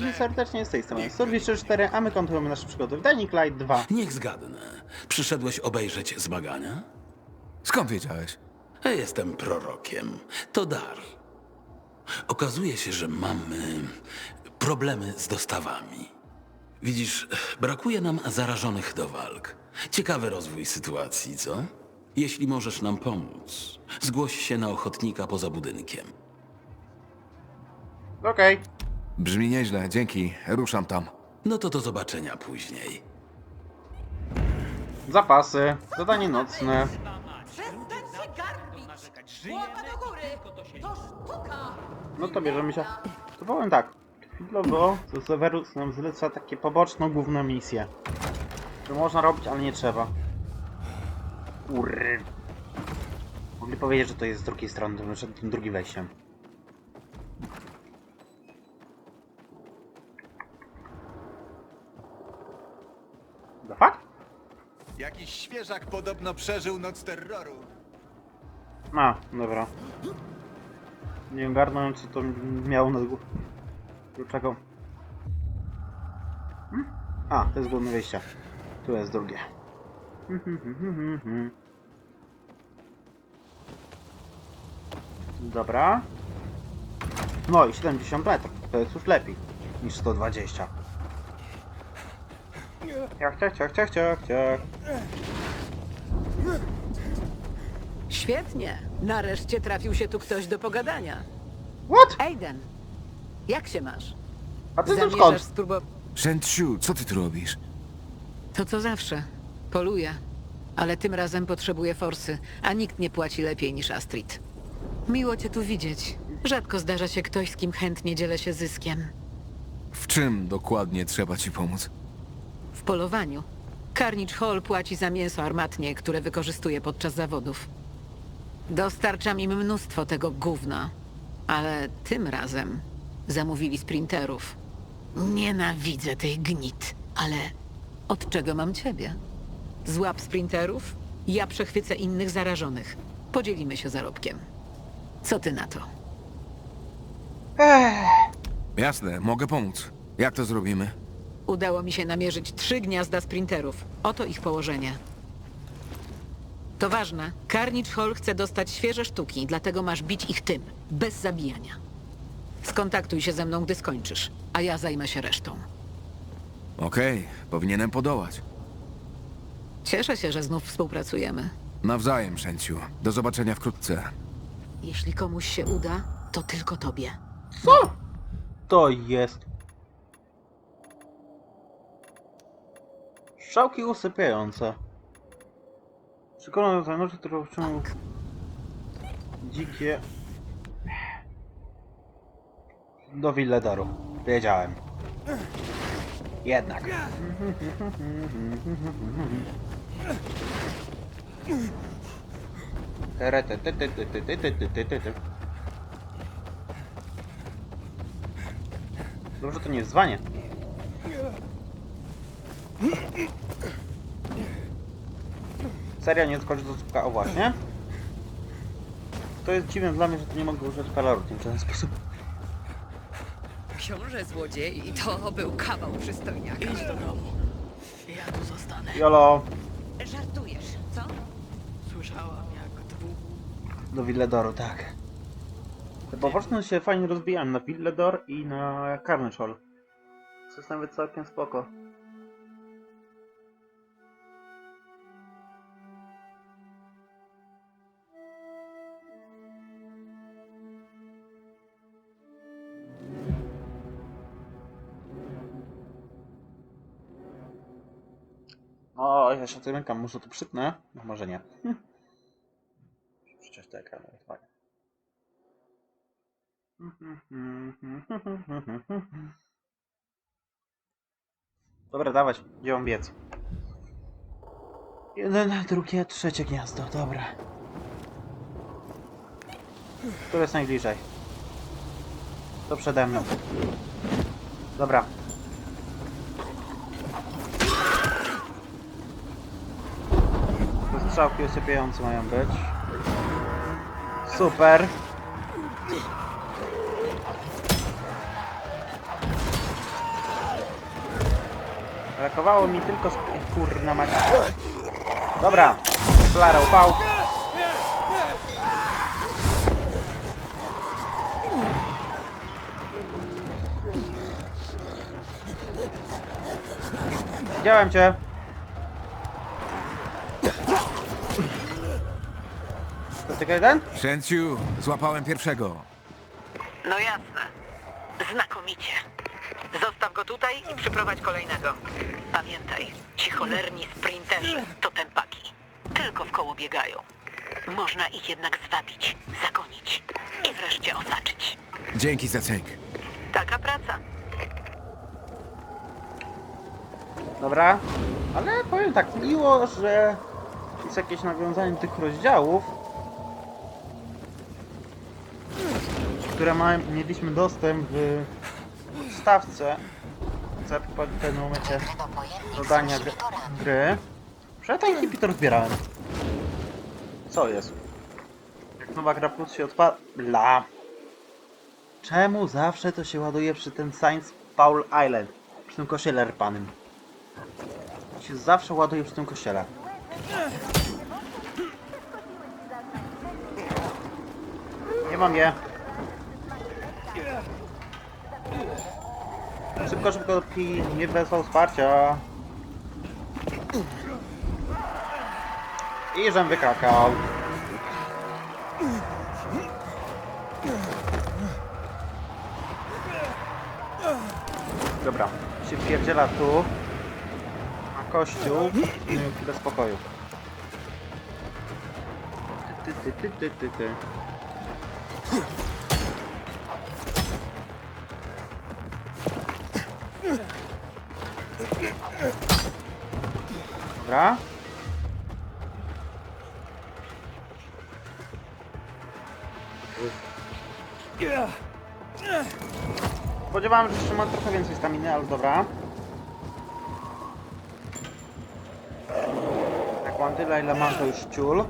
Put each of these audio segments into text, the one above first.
Cię serdecznie z tej strony Survivor 4, a my kontynuujemy nasze przygody w Dying Light 2. Niech zgadnę. Przyszedłeś obejrzeć zmagania? Skąd wiedziałeś? Jestem prorokiem. To dar. Okazuje się, że mamy problemy z dostawami. Widzisz, brakuje nam zarażonych do walk. Ciekawy rozwój sytuacji, co? Jeśli możesz nam pomóc, zgłoś się na ochotnika poza budynkiem. Okej, Brzmi nieźle, dzięki. Ruszam tam. No to do zobaczenia później. zapasy, zadanie nocne. Przestań się garbić! Głowa do góry! To sztuka! No to bierzemy się. To powiem tak. Chwilowo to Severus nam zleca takie poboczną główną misję. To można robić, ale nie trzeba. Urr. Mogli powiedzieć, że to jest z drugiej strony, tym, tym drugim wejściem. The fuck? Jakiś świeżak podobno przeżył noc terroru. A, dobra. Nie ogarnąłem, co to miało na górze. Dlaczego? Hmm? A, to jest główne wyjście. Tu jest drugie. Dobra. No i 70 metrów. To jest już lepiej niż 120. Ciach, ciach, ciach, ciach, ciach, ciach. Świetnie! Nareszcie trafił się tu ktoś do pogadania. What? Aiden, jak się masz? A ty tu Zamierzasz skąd? spróbować... Shenchu, co ty tu robisz? To co zawsze. Poluję. Ale tym razem potrzebuję forsy, a nikt nie płaci lepiej niż Astrid. Miło cię tu widzieć. Rzadko zdarza się ktoś, z kim chętnie dzielę się zyskiem. W czym dokładnie trzeba ci pomóc? W polowaniu. Carnage Hall płaci za mięso armatnie, które wykorzystuje podczas zawodów. Dostarczam im mnóstwo tego gówna. Ale tym razem zamówili sprinterów. Nienawidzę tej gnit, ale od czego mam ciebie? Złap sprinterów, ja przechwycę innych zarażonych. Podzielimy się zarobkiem. Co ty na to? Jasne, mogę pomóc. Jak to zrobimy? Udało mi się namierzyć trzy gniazda sprinterów. Oto ich położenie. To ważne. Carnage Hall chce dostać świeże sztuki, dlatego masz bić ich tym, bez zabijania. Skontaktuj się ze mną, gdy skończysz, a ja zajmę się resztą. Okej, powinienem podołać. Cieszę się, że znów współpracujemy. Nawzajem, Shenchu. Do zobaczenia wkrótce. Jeśli komuś się uda, to tylko tobie. Co? To jest. Strzałki usypiające. Przekonam tajemnicy, które wciąż dzikie. Do Willedaru. Wiedziałem. Jednak. Dobrze, to nie jest zwanie. Seria nie skoczy do słupka. O właśnie. To jest dziwne dla mnie, że to nie mogę użyć palarutin w ten sposób. Książę złodziej i to był kawał przystojniaka. Idź do domu. Ja tu zostanę. Jolo, Żartujesz, co? Słyszałam jak dwóch... do Villedoru, tak. Te poboczne się fajnie rozbijałem na Villedor i na Carnage Hall. To jest nawet całkiem spoko. Ja się rękam, może to przytnę? No, może nie. Hm. Przecież fajne. Dobra, dawać, gdzie mam biec? Jeden, drugie, trzecie gniazdo, dobra. Które jest najbliżej? To przede mną. Dobra. Strzałki usypiające mają być. Super. Brakowało mi tylko... sp- Kurna mać. Dobra. Klara upał. Widziałem cię. Tylko jeden? Szenciu, złapałem pierwszego. No jasne. Znakomicie. Zostaw go tutaj i przyprowadź kolejnego. Pamiętaj, ci cholerni sprinterzy to tempaki. Tylko w koło biegają. Można ich jednak zwabić, zagonić i wreszcie osaczyć. Dzięki za cynk. Taka praca. Dobra, ale powiem tak, miło, że jest jakieś nawiązanie tych rozdziałów, które ma, mieliśmy dostęp w stawce za pewnym momencie dodania gry. Że ten inhibitor zbierałem. Co jest? Jak nowa gra plus się odpala... Czemu zawsze to się ładuje przy tym Science Paul Island? Przy tym kościele rpanym się zawsze ładuje przy tym kościele. Nie mam je. Szybko, szybko, dopóki nie wezwał wsparcia. I żem wykrakał. Dobra, się wpierdziela tu na kościół chwilę spokoju. Ty, ty, ty, ty, ty, ty. Dobra. Spodziewałem się, że jeszcze ma trochę więcej staminy, ale dobra. Jak mam tyle, ile mam, to już ciul.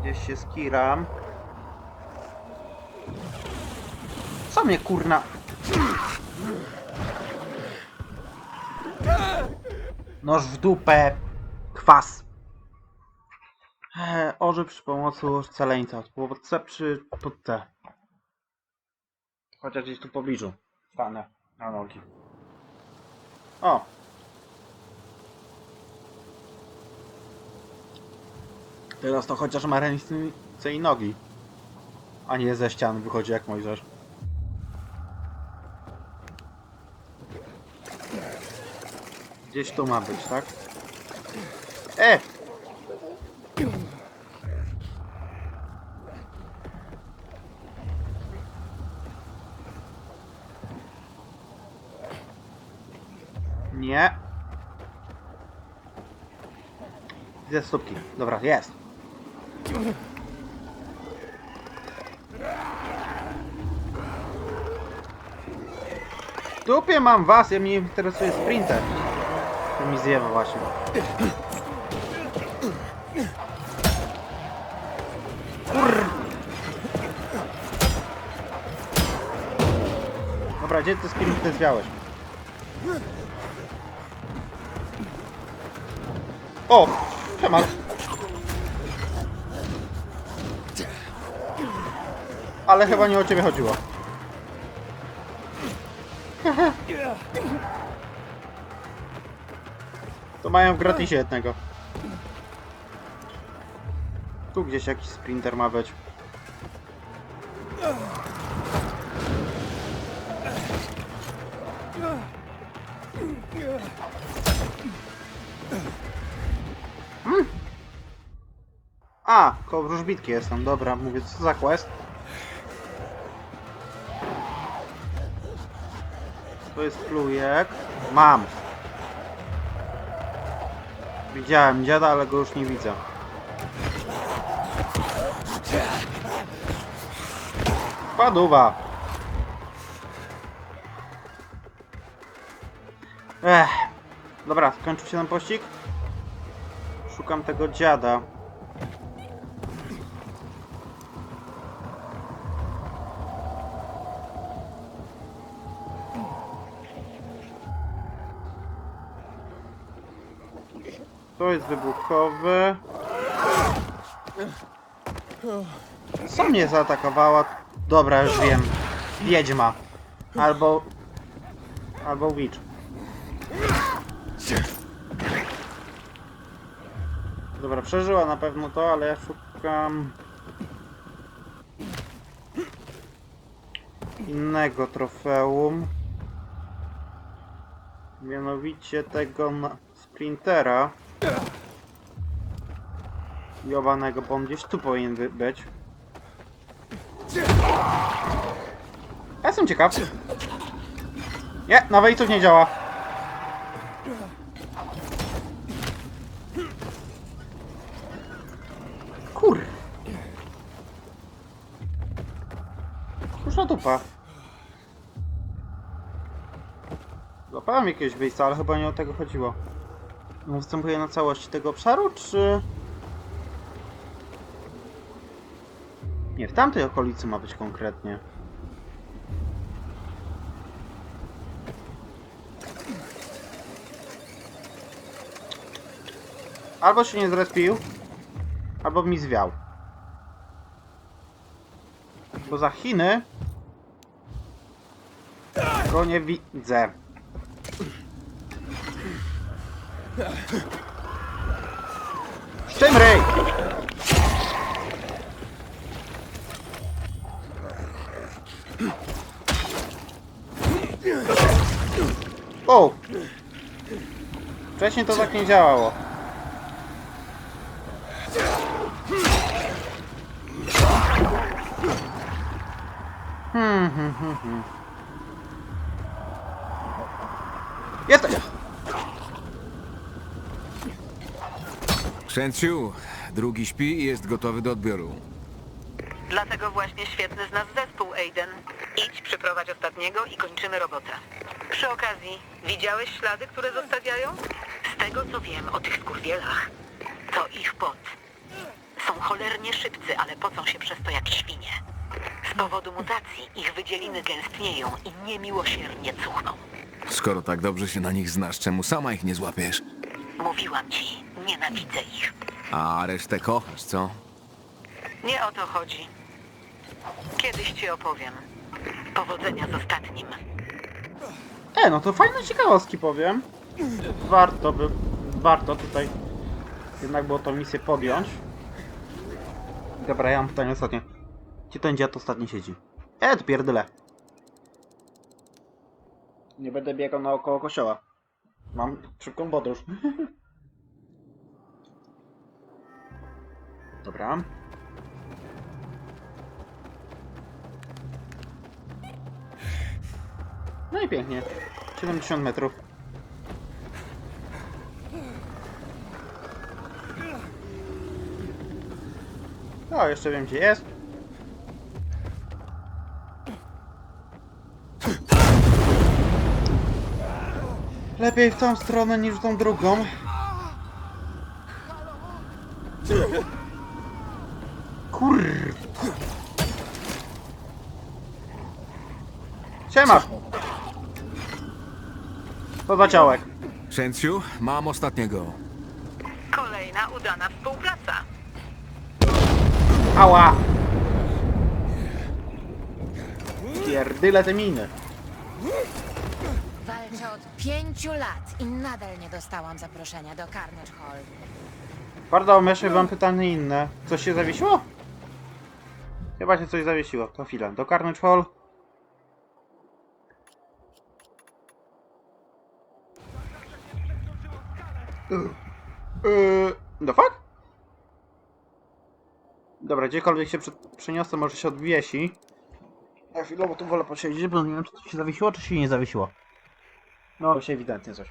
Gdzieś się skiram. Co mnie kurna... Noż w dupę. Kwas. Eee, orze przy pomocy scaleńca. Czy pod T? Chociaż gdzieś tu w pobliżu. Stanę na nogi. O! Teraz to chociaż ma ręce i nogi. A nie ze ścian wychodzi jak Mojżesz. Gdzieś tu ma być, tak? E! Nie. Widzę stópki. Dobra, jest. W dupie mam was, ja mnie interesuje sprinter. To mi zjewa właśnie. Kur... Dobra, gdzie ty sprinter zwiałeś? O! Przemal. Ale chyba nie o ciebie chodziło. Mają w gratisie jednego. Tu gdzieś jakiś sprinter ma być. A, koło wróżbitki jestem, dobra, mówię, co za quest? To jest plujek. Mam. Widziałem dziada, ale go już nie widzę. Paduwa. Ech. Dobra, skończył się ten pościg? Szukam tego dziada. To jest wybuchowy. Co mnie zaatakowała? Dobra, już wiem. Wiedźma. Albo... Albo witch. Dobra, przeżyła na pewno to, ale ja szukam... Innego trofeum. Mianowicie tego na sprintera. Jowanego, bo on gdzieś tu powinien być. Ja jestem ciekaw. Nie, na wejców nie działa. Kur. Kurza dupa. Złapałem jakiegoś wyjścia, ale chyba nie o tego chodziło. Występuje na całości tego obszaru, czy... Nie, w tamtej okolicy ma być konkretnie. Albo się nie zrespił, albo mi zwiał. Bo za Chiny go nie widzę. Szczymryj! O! Wcześniej to tak nie działało. Hmm, hmm, hmm, hmm. Jesteś! Szenciu, drugi śpi i jest gotowy do odbioru. Dlatego właśnie świetny z nas zespół, Aiden. Idź, przyprowadź ostatniego i kończymy robotę. Przy okazji, widziałeś ślady, które zostawiają? Z tego co wiem o tych skurwielach, to ich pot. Są cholernie szybcy, ale pocą się przez to jak świnie. Z powodu mutacji ich wydzieliny gęstnieją i niemiłosiernie cuchną. Skoro tak dobrze się na nich znasz, czemu sama ich nie złapiesz? Mówiłam ci, nienawidzę ich. A resztę kochasz, co? Nie o to chodzi. Kiedyś ci opowiem. Powodzenia z ostatnim. E, no to fajne ciekawostki powiem. Warto by, warto tutaj jednak było tą misję podjąć. Dobra, ja mam pytanie ostatnie. Gdzie ten dziad ostatni siedzi? E, to pierdyle. Nie będę biegał naokoło kościoła. Mam szybką podróż. Dobra. No i pięknie. 70 metrów. O, jeszcze wiem gdzie jest. Lepiej w tą stronę niż w tą drugą. Kur... Siema! Ciałek. Szenciu, mam ostatniego. Kolejna udana współpraca. Ała! Pierdyle te miny. Walczę od pięciu lat i nadal nie dostałam zaproszenia do Carnage Hall. Pardon, jeszcze mam pytanie inne. Coś się zawiesiło? Chyba się coś zawiesiło. To chwilę. Do Carnage Hall. Yy, fuck? Dobra, gdziekolwiek się prze- przeniosę, może się odwiesi. Ja chwilowo tu wolę posiedzieć, bo nie wiem, czy to się zawiesiło, czy się nie zawiesiło. No, się ewidentnie coś.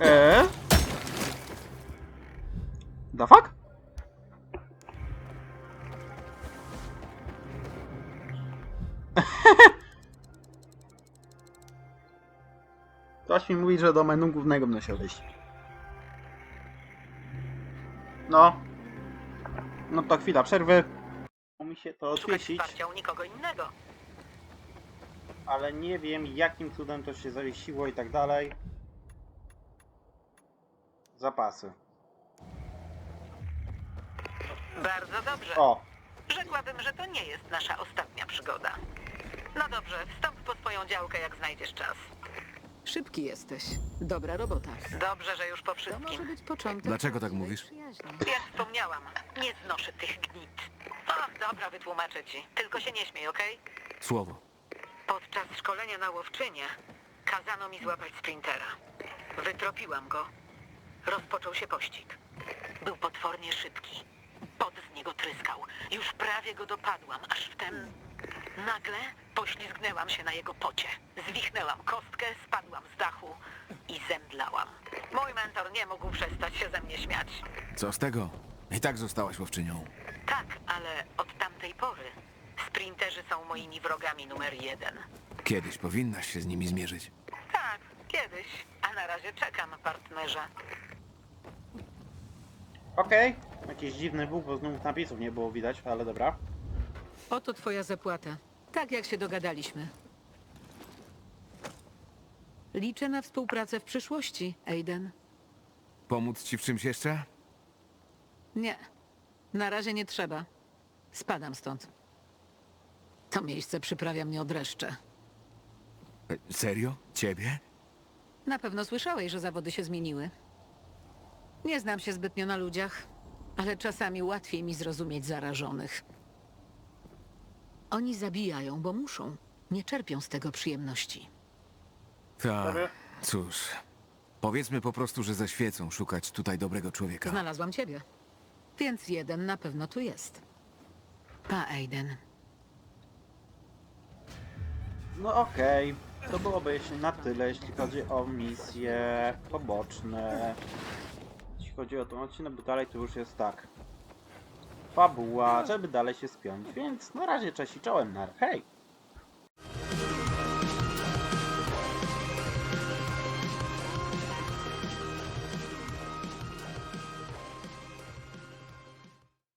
Eee? The fuck? Ktoś mi mówi, że do menu głównego będę się odejść. No. No to chwila przerwy. Mi się to Szukać odwiesić. wsparcia u nikogo innego. Ale nie wiem jakim cudem to się zawiesiło i tak dalej. Zapasy. Bardzo dobrze. O, Rzekłabym, że to nie jest nasza ostatnia przygoda. No dobrze, wstąp po swoją działkę, jak znajdziesz czas. Szybki jesteś. Dobra robota. Dobrze, że już po To wszystkim. może być początek. Dlaczego tak mówisz? przyjaźni. Jak wspomniałam, nie znoszę tych gnit. O, dobra, wytłumaczę ci. Tylko się nie śmiej, okej? Słowo. Podczas szkolenia na łowczynie kazano mi złapać sprintera. Wytropiłam go. Rozpoczął się pościg. Był potwornie szybki. Pot z niego tryskał. Już prawie go dopadłam, aż wtem nagle poślizgnęłam się na jego pocie. Zwichnęłam kostkę, spadłam z dachu i zemdlałam. Mój mentor nie mógł przestać się ze mnie śmiać. Co z tego? I tak zostałaś łowczynią. Tak, ale od tamtej pory sprinterzy są moimi wrogami numer jeden. Kiedyś powinnaś się z nimi zmierzyć. Tak, kiedyś. A na razie czekam, partnerze. okej. Jakiś dziwny był, bo znów napisów nie było widać, ale dobra. Oto twoja zapłata. Tak jak się dogadaliśmy. Liczę na współpracę w przyszłości, Aiden. Pomóc ci w czymś jeszcze? Nie. Na razie nie trzeba. Spadam stąd. To miejsce przyprawia mnie o dreszcze. E, Serio? Ciebie? Na pewno słyszałeś, że zawody się zmieniły. Nie znam się zbytnio na ludziach, ale czasami łatwiej mi zrozumieć zarażonych. Oni zabijają, bo muszą. Nie czerpią z tego przyjemności. Tak. Cóż. Powiedzmy po prostu, że ze świecą szukać tutaj dobrego człowieka. Znalazłam ciebie. Więc jeden na pewno tu jest. Pa, Aiden. No okej. To byłoby jeszcze na tyle, jeśli chodzi o misje poboczne. Jeśli chodzi o ten odcinek, bo dalej to już jest tak. Fabuła, żeby dalej się spiąć. Więc na razie cześć i czołem. Na... Hej!